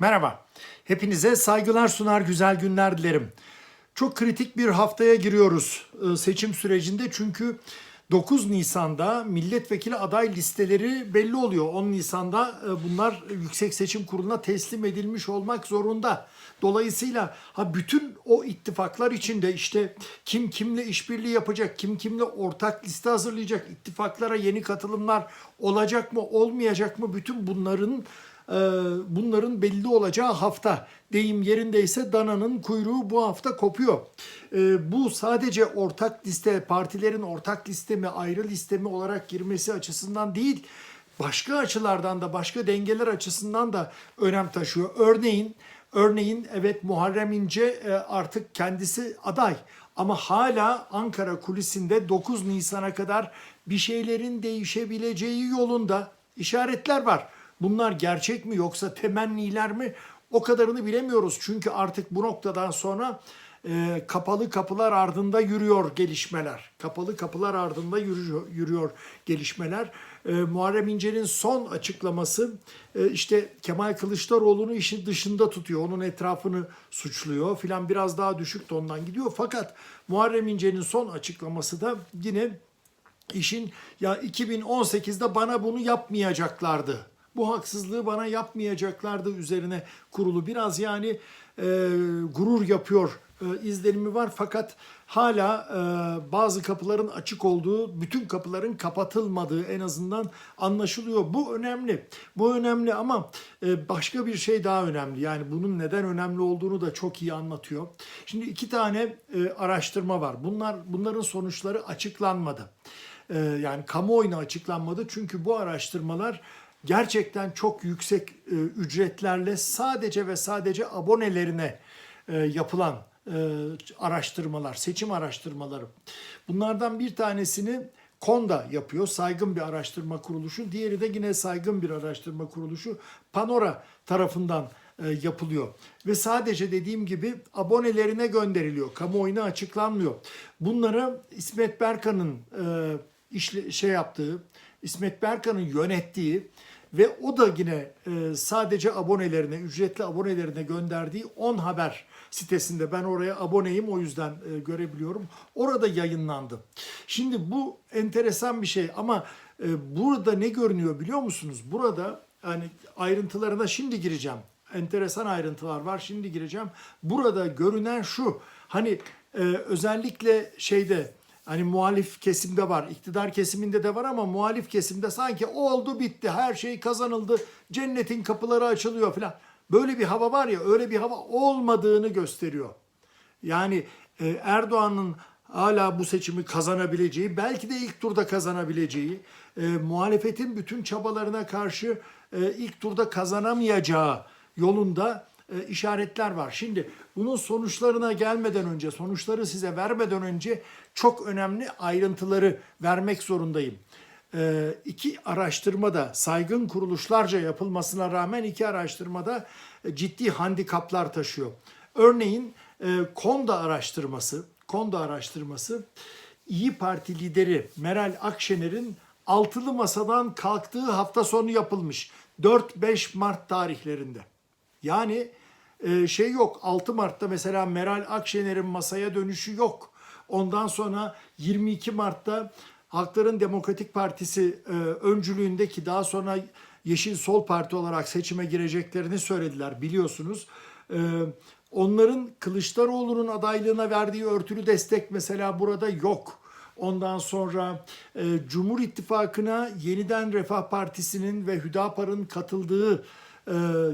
Merhaba. Hepinize saygılar sunar güzel günler dilerim. Çok kritik bir haftaya giriyoruz e, seçim sürecinde çünkü 9 Nisan'da milletvekili aday listeleri belli oluyor. 10 Nisan'da e, bunlar Yüksek Seçim Kurulu'na teslim edilmiş olmak zorunda. Dolayısıyla ha bütün o ittifaklar içinde işte kim kimle işbirliği yapacak, kim kimle ortak liste hazırlayacak, ittifaklara yeni katılımlar olacak mı, olmayacak mı bütün bunların bunların belli olacağı hafta. Deyim yerindeyse dananın kuyruğu bu hafta kopuyor. E, bu sadece ortak liste, partilerin ortak liste mi, ayrı liste mi olarak girmesi açısından değil, başka açılardan da, başka dengeler açısından da önem taşıyor. Örneğin, örneğin evet Muharrem İnce e, artık kendisi aday ama hala Ankara kulisinde 9 Nisan'a kadar bir şeylerin değişebileceği yolunda işaretler var. Bunlar gerçek mi yoksa temenniler mi? O kadarını bilemiyoruz. Çünkü artık bu noktadan sonra e, kapalı kapılar ardında yürüyor gelişmeler. Kapalı kapılar ardında yürüyor, yürüyor gelişmeler. E, Muharrem İnce'nin son açıklaması e, işte Kemal Kılıçdaroğlu'nu işin dışında tutuyor. Onun etrafını suçluyor filan biraz daha düşük tondan gidiyor. Fakat Muharrem İnce'nin son açıklaması da yine işin ya 2018'de bana bunu yapmayacaklardı. Bu haksızlığı bana yapmayacaklardı üzerine kurulu. Biraz yani e, gurur yapıyor e, izlenimi var fakat hala e, bazı kapıların açık olduğu, bütün kapıların kapatılmadığı en azından anlaşılıyor. Bu önemli. Bu önemli ama e, başka bir şey daha önemli. Yani bunun neden önemli olduğunu da çok iyi anlatıyor. Şimdi iki tane e, araştırma var. Bunlar bunların sonuçları açıklanmadı. E, yani kamuoyuna açıklanmadı çünkü bu araştırmalar gerçekten çok yüksek e, ücretlerle sadece ve sadece abonelerine e, yapılan e, araştırmalar, seçim araştırmaları. Bunlardan bir tanesini Konda yapıyor, saygın bir araştırma kuruluşu. Diğeri de yine saygın bir araştırma kuruluşu Panora tarafından e, yapılıyor. Ve sadece dediğim gibi abonelerine gönderiliyor, kamuoyuna açıklanmıyor. Bunları İsmet Berkan'ın e, işle, şey yaptığı, İsmet Berkan'ın yönettiği ve o da yine e, sadece abonelerine, ücretli abonelerine gönderdiği 10 haber sitesinde ben oraya aboneyim o yüzden e, görebiliyorum. Orada yayınlandı. Şimdi bu enteresan bir şey ama e, burada ne görünüyor biliyor musunuz? Burada hani ayrıntılarına şimdi gireceğim. Enteresan ayrıntılar var şimdi gireceğim. Burada görünen şu. Hani özellikle şeyde Hani muhalif kesimde var, iktidar kesiminde de var ama muhalif kesimde sanki oldu bitti, her şey kazanıldı, cennetin kapıları açılıyor falan. Böyle bir hava var ya, öyle bir hava olmadığını gösteriyor. Yani e, Erdoğan'ın hala bu seçimi kazanabileceği, belki de ilk turda kazanabileceği, e, muhalefetin bütün çabalarına karşı e, ilk turda kazanamayacağı yolunda e, işaretler var. Şimdi bunun sonuçlarına gelmeden önce, sonuçları size vermeden önce çok önemli ayrıntıları vermek zorundayım. E, iki araştırmada saygın kuruluşlarca yapılmasına rağmen iki araştırmada e, ciddi handikaplar taşıyor. Örneğin Konda araştırması, Konda araştırması İyi Parti lideri Meral Akşener'in altılı masadan kalktığı hafta sonu yapılmış. 4-5 Mart tarihlerinde. Yani e, şey yok 6 Mart'ta mesela Meral Akşener'in masaya dönüşü yok. Ondan sonra 22 Mart'ta Halkların Demokratik Partisi e, öncülüğündeki daha sonra Yeşil Sol Parti olarak seçime gireceklerini söylediler biliyorsunuz. E, onların Kılıçdaroğlu'nun adaylığına verdiği örtülü destek mesela burada yok. Ondan sonra e, Cumhur İttifakı'na yeniden Refah Partisi'nin ve Hüdapar'ın katıldığı e,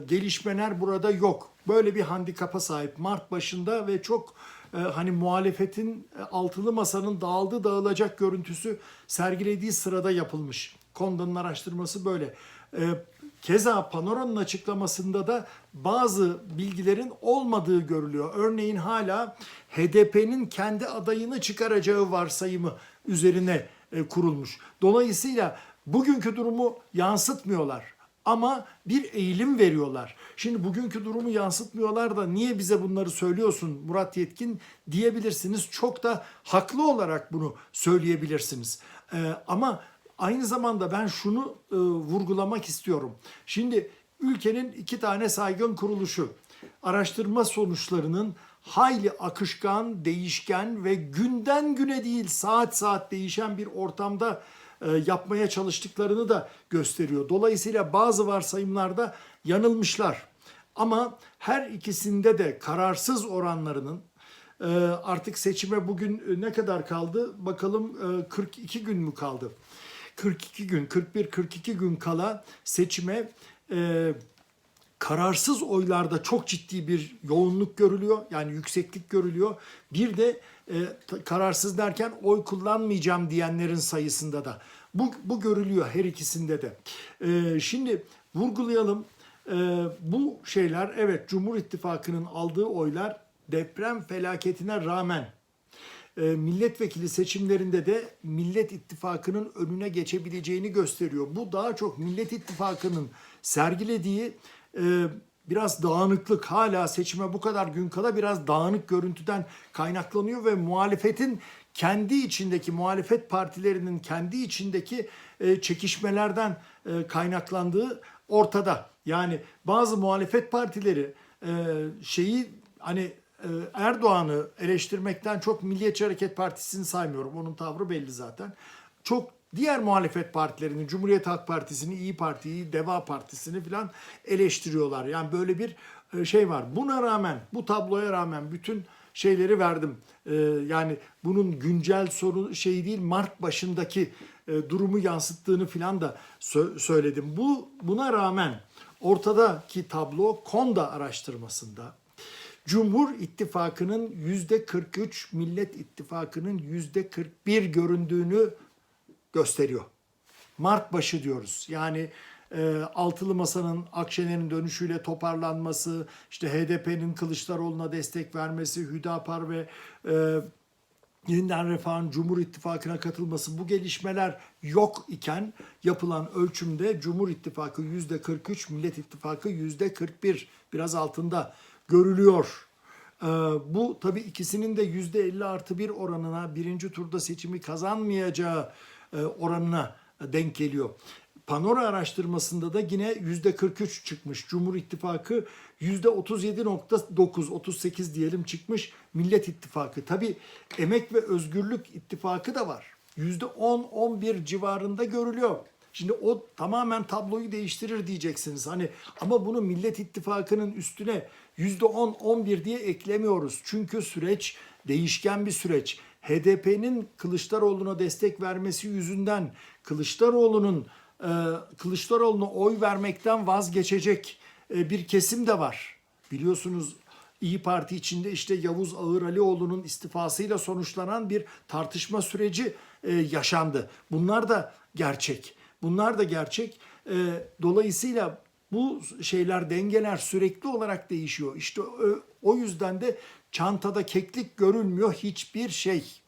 gelişmeler burada yok. Böyle bir handikapa sahip Mart başında ve çok e, hani muhalefetin e, altılı masanın dağıldı dağılacak görüntüsü sergilediği sırada yapılmış. Konda'nın araştırması böyle. E, keza Panora'nın açıklamasında da bazı bilgilerin olmadığı görülüyor. Örneğin hala HDP'nin kendi adayını çıkaracağı varsayımı üzerine e, kurulmuş. Dolayısıyla bugünkü durumu yansıtmıyorlar ama bir eğilim veriyorlar. Şimdi bugünkü durumu yansıtmıyorlar da niye bize bunları söylüyorsun Murat Yetkin diyebilirsiniz. Çok da haklı olarak bunu söyleyebilirsiniz. Ee, ama aynı zamanda ben şunu e, vurgulamak istiyorum. Şimdi ülkenin iki tane saygın kuruluşu araştırma sonuçlarının hayli akışkan, değişken ve günden güne değil saat saat değişen bir ortamda e, yapmaya çalıştıklarını da gösteriyor. Dolayısıyla bazı varsayımlarda yanılmışlar. Ama her ikisinde de kararsız oranlarının e, artık seçime bugün e, ne kadar kaldı? Bakalım e, 42 gün mü kaldı? 42 gün, 41-42 gün kala seçime kararsız oylarda çok ciddi bir yoğunluk görülüyor. Yani yükseklik görülüyor. Bir de e, kararsız derken oy kullanmayacağım diyenlerin sayısında da. Bu, bu görülüyor her ikisinde de. E, şimdi vurgulayalım. E, bu şeyler evet Cumhur İttifakı'nın aldığı oylar deprem felaketine rağmen e, milletvekili seçimlerinde de Millet İttifakı'nın önüne geçebileceğini gösteriyor. Bu daha çok Millet İttifakı'nın sergilediği e, biraz dağınıklık hala seçime bu kadar gün kala biraz dağınık görüntüden kaynaklanıyor ve muhalefetin kendi içindeki muhalefet partilerinin kendi içindeki e, çekişmelerden e, kaynaklandığı ortada. Yani bazı muhalefet partileri e, şeyi hani e, Erdoğan'ı eleştirmekten çok Milliyetçi Hareket Partisi'ni saymıyorum. Onun tavrı belli zaten. Çok diğer muhalefet partilerini, Cumhuriyet Halk Partisi'ni, İyi Parti'yi, Deva Partisi'ni falan eleştiriyorlar. Yani böyle bir e, şey var. Buna rağmen, bu tabloya rağmen bütün şeyleri verdim. E, Yani bunun güncel sorun şey değil, Mart başındaki e, durumu yansıttığını falan da sö- söyledim. Bu buna rağmen ortadaki tablo Konda araştırmasında Cumhur İttifakı'nın yüzde 43, Millet İttifakı'nın yüzde 41 göründüğünü gösteriyor. Mart başı diyoruz. Yani e, altılı masanın Akşener'in dönüşüyle toparlanması, işte HDP'nin Kılıçdaroğlu'na destek vermesi, Hüdapar ve e, yeniden refahın Cumhur İttifakı'na katılması bu gelişmeler yok iken yapılan ölçümde Cumhur İttifakı yüzde 43, Millet İttifakı yüzde 41 biraz altında görülüyor. Ee, bu tabii ikisinin de yüzde 50 artı bir oranına birinci turda seçimi kazanmayacağı oranına denk geliyor. Panora araştırmasında da yine yüzde 43 çıkmış. Cumhur İttifakı yüzde 37.9, 38 diyelim çıkmış. Millet İttifakı. Tabii Emek ve Özgürlük İttifakı da var. Yüzde 10-11 civarında görülüyor. Şimdi o tamamen tabloyu değiştirir diyeceksiniz. Hani ama bunu Millet İttifakı'nın üstüne yüzde 10-11 diye eklemiyoruz. Çünkü süreç değişken bir süreç. HDP'nin Kılıçdaroğlu'na destek vermesi yüzünden Kılıçdaroğlu'nun e, Kılıçdaroğlu'na oy vermekten vazgeçecek e, bir kesim de var. Biliyorsunuz İyi Parti içinde işte Yavuz Ağır Alioğlu'nun istifasıyla sonuçlanan bir tartışma süreci e, yaşandı. Bunlar da gerçek. Bunlar da gerçek. Dolayısıyla bu şeyler dengeler sürekli olarak değişiyor. İşte o yüzden de çantada keklik görülmüyor hiçbir şey.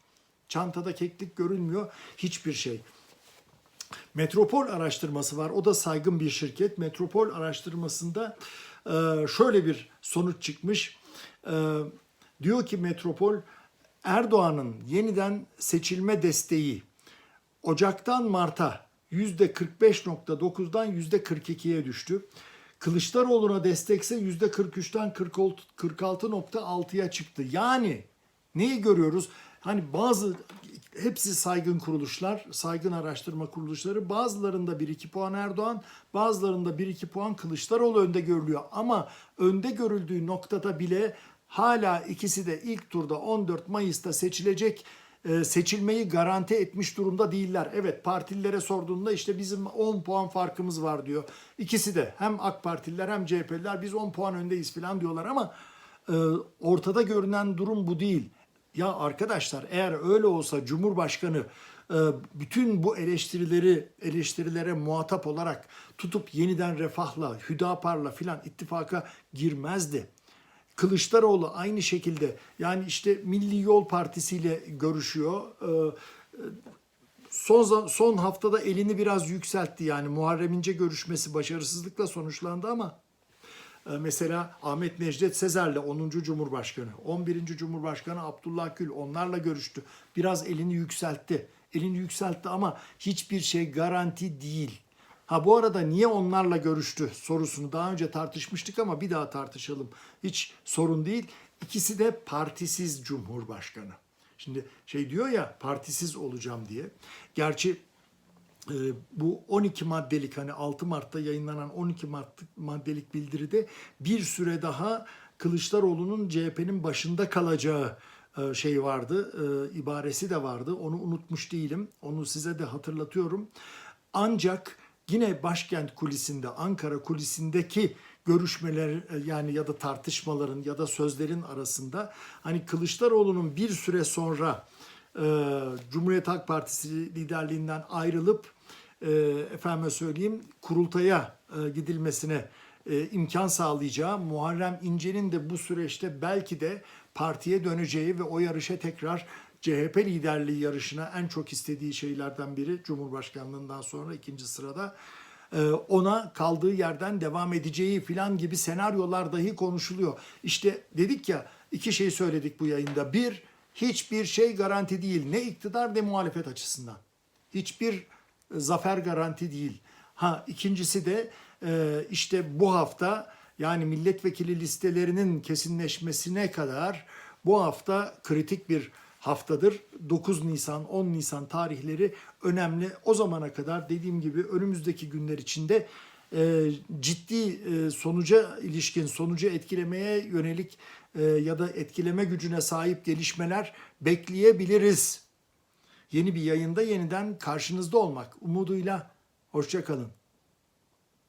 Çantada keklik görülmüyor hiçbir şey. Metropol araştırması var. O da saygın bir şirket. Metropol araştırmasında e, şöyle bir sonuç çıkmış. E, Diyor ki Metropol Erdoğan'ın yeniden seçilme desteği Ocak'tan Mart'a %45.9'dan %42'ye düştü. Kılıçdaroğlu'na destekse %43'ten 46.6'ya çıktı. Yani neyi görüyoruz? Hani bazı hepsi saygın kuruluşlar, saygın araştırma kuruluşları. Bazılarında 1-2 puan Erdoğan, bazılarında 1-2 puan Kılıçdaroğlu önde görülüyor. Ama önde görüldüğü noktada bile hala ikisi de ilk turda 14 Mayıs'ta seçilecek seçilmeyi garanti etmiş durumda değiller. Evet partililere sorduğunda işte bizim 10 puan farkımız var diyor. İkisi de hem AK Partililer hem CHP'liler biz 10 puan öndeyiz falan diyorlar ama e, ortada görünen durum bu değil. Ya arkadaşlar eğer öyle olsa Cumhurbaşkanı e, bütün bu eleştirileri eleştirilere muhatap olarak tutup yeniden refahla, Hüdapar'la filan ittifaka girmezdi. Kılıçdaroğlu aynı şekilde yani işte Milli Yol Partisi ile görüşüyor. Ee, Son son haftada elini biraz yükseltti yani Muharrem İnce görüşmesi başarısızlıkla sonuçlandı ama e, mesela Ahmet Necdet Sezer'le 10. Cumhurbaşkanı, 11. Cumhurbaşkanı Abdullah Gül onlarla görüştü. Biraz elini yükseltti. Elini yükseltti ama hiçbir şey garanti değil. Ha bu arada niye onlarla görüştü sorusunu daha önce tartışmıştık ama bir daha tartışalım. Hiç sorun değil. İkisi de partisiz cumhurbaşkanı. Şimdi şey diyor ya partisiz olacağım diye. Gerçi e, bu 12 maddelik hani 6 Mart'ta yayınlanan 12 Mart maddelik bildiride bir süre daha Kılıçdaroğlu'nun CHP'nin başında kalacağı e, şey vardı, e, ibaresi de vardı. Onu unutmuş değilim. Onu size de hatırlatıyorum. Ancak yine başkent kulisinde, Ankara kulisindeki görüşmeler e, yani ya da tartışmaların ya da sözlerin arasında hani Kılıçdaroğlu'nun bir süre sonra e, Cumhuriyet Halk Partisi liderliğinden ayrılıp e, efendime söyleyeyim kurultaya e, gidilmesine e, imkan sağlayacağı Muharrem İnce'nin de bu süreçte belki de partiye döneceği ve o yarışa tekrar CHP liderliği yarışına en çok istediği şeylerden biri Cumhurbaşkanlığından sonra ikinci sırada e, ona kaldığı yerden devam edeceği filan gibi senaryolar dahi konuşuluyor. İşte dedik ya iki şey söyledik bu yayında. Bir, hiçbir şey garanti değil. Ne iktidar ne muhalefet açısından. Hiçbir e, zafer garanti değil. Ha ikincisi de e, işte bu hafta yani milletvekili listelerinin kesinleşmesine kadar bu hafta kritik bir haftadır. 9 Nisan, 10 Nisan tarihleri önemli. O zamana kadar dediğim gibi önümüzdeki günler içinde e, ciddi e, sonuca ilişkin, sonucu etkilemeye yönelik e, ya da etkileme gücüne sahip gelişmeler bekleyebiliriz. Yeni bir yayında yeniden karşınızda olmak umuduyla hoşçakalın.